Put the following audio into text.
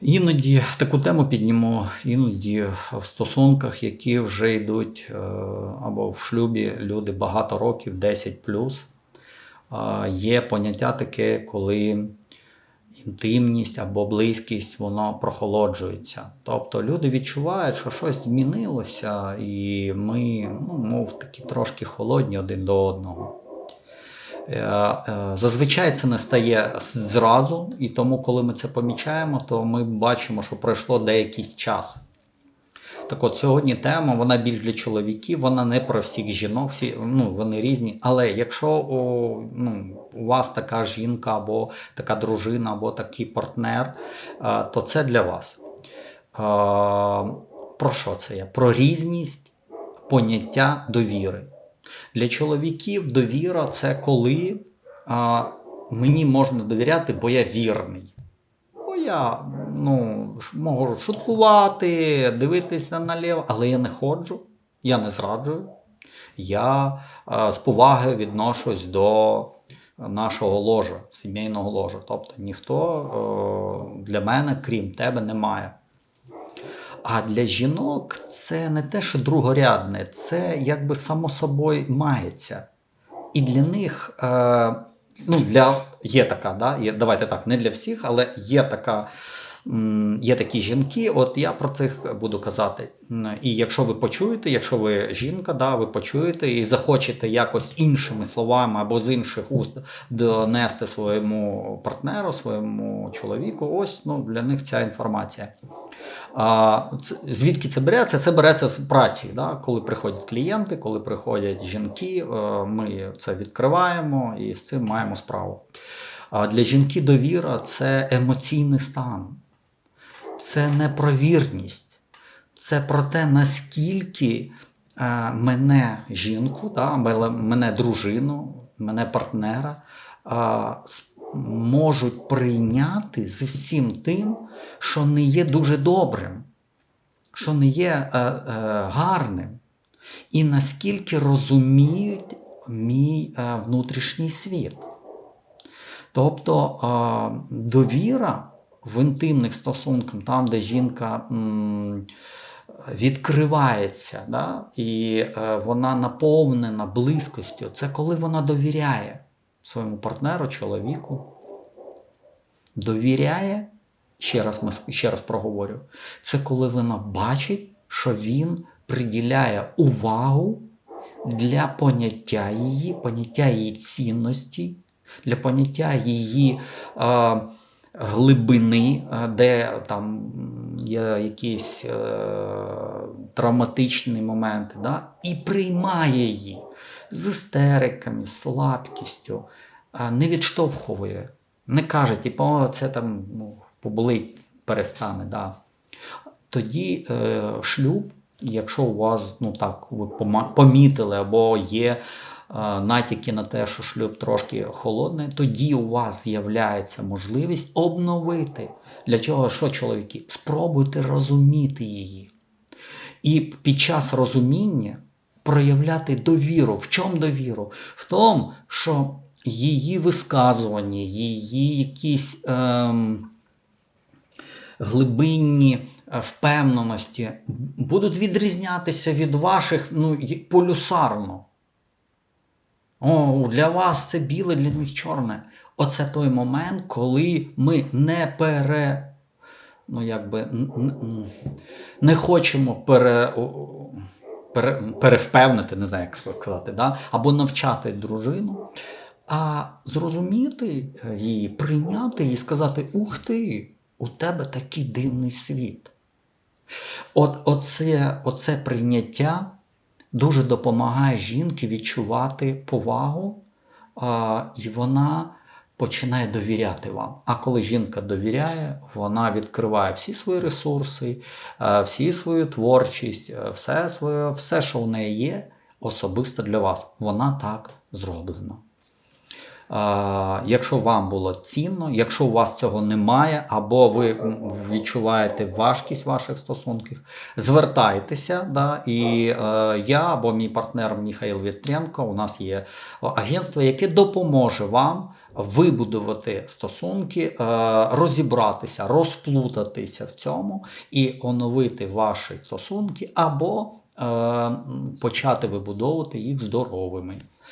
Іноді таку тему підніму, іноді в стосунках, які вже йдуть е, або в шлюбі люди багато років, 10 плюс. Є поняття таке, коли інтимність або близькість воно прохолоджується. Тобто люди відчувають, що щось змінилося, і ми, ну, мов такі трошки холодні один до одного. Е, е, Зазвичай це не стає зразу, і тому, коли ми це помічаємо, то ми бачимо, що пройшло деякий час. Так от сьогодні тема вона більш для чоловіків, вона не про всіх жінок, всі ну, вони різні. Але якщо о, ну, у вас така жінка, або така дружина, або такий партнер, е, то це для вас. Е, Про що це я? Про різність поняття довіри. Для чоловіків довіра це коли а, мені можна довіряти, бо я вірний. Бо я ну, можу шуткувати, дивитися наліво, але я не ходжу, я не зраджую. Я а, з поваги відношусь до нашого ложа, сімейного ложа. Тобто ніхто е, для мене, крім тебе, немає. А для жінок це не те, що другорядне, це якби само собою мається. І для них, е, ну, для, є така, да, є, давайте так, не для всіх, але є така. Є такі жінки, от я про цих буду казати. І якщо ви почуєте, якщо ви жінка, да, ви почуєте і захочете якось іншими словами або з інших уст донести своєму партнеру, своєму чоловіку, ось ну, для них ця інформація. А, звідки це береться? Це береться з праці. Да? Коли приходять клієнти, коли приходять жінки, е, ми це відкриваємо і з цим маємо справу. А для жінки довіра це емоційний стан, це не про вірність, це про те, наскільки е, мене жінку, да, мене- мене дружину, мене партнера можуть прийняти з всім тим, що не є дуже добрим, що не є е, е, гарним, і наскільки розуміють мій е, внутрішній світ. Тобто е, довіра в інтимних стосунках, там, де жінка м, відкривається, да, і е, вона наповнена близькістю, це коли вона довіряє своєму партнеру, чоловіку, довіряє, ще раз, ми, ще раз проговорю, це коли вона бачить, що він приділяє увагу для поняття її, поняття її цінності, для поняття її е, глибини, де там є якісь е, травматичні моменти, да? і приймає її з істериками, з слабкістю, не відштовхує, не каже, типу, це там ну, поболить, перестане. Да. Тоді е, шлюб, якщо у вас ну так ви помітили або є е, натяки на те, що шлюб трошки холодний, тоді у вас з'являється можливість обновити. Для чого що, чоловіки? Спробуйте розуміти її. І під час розуміння проявляти довіру. В чому довіру? В тому, що її висказування, її якісь ем, глибинні е, впевненості будуть відрізнятися від ваших ну, полюсарно. О, для вас це біле, для них чорне. Оце той момент, коли ми не пере. Ну, якби, не хочемо пере, пере, перевпевнити, не знаю, як сказати, да? або навчати дружину, а зрозуміти е, її, прийняти її і сказати: Ух ти, у тебе такий дивний світ. От оце, оце прийняття дуже допомагає жінці відчувати повагу, а, і вона починає довіряти вам. А коли жінка довіряє, вона відкриває всі свої ресурси, е, всі свою творчість, е, все, своє, все, що в неї є, особисто для вас. Вона так зроблена. Якщо вам було цінно, якщо у вас цього немає, або ви відчуваєте важкість ваших стосунках, звертайтеся. Да, і е, я або мій партнер Михайло Вітренко, у нас є агентство, яке допоможе вам вибудувати стосунки, е, розібратися, розплутатися в цьому і оновити ваші стосунки, або е, почати вибудовувати їх здоровими.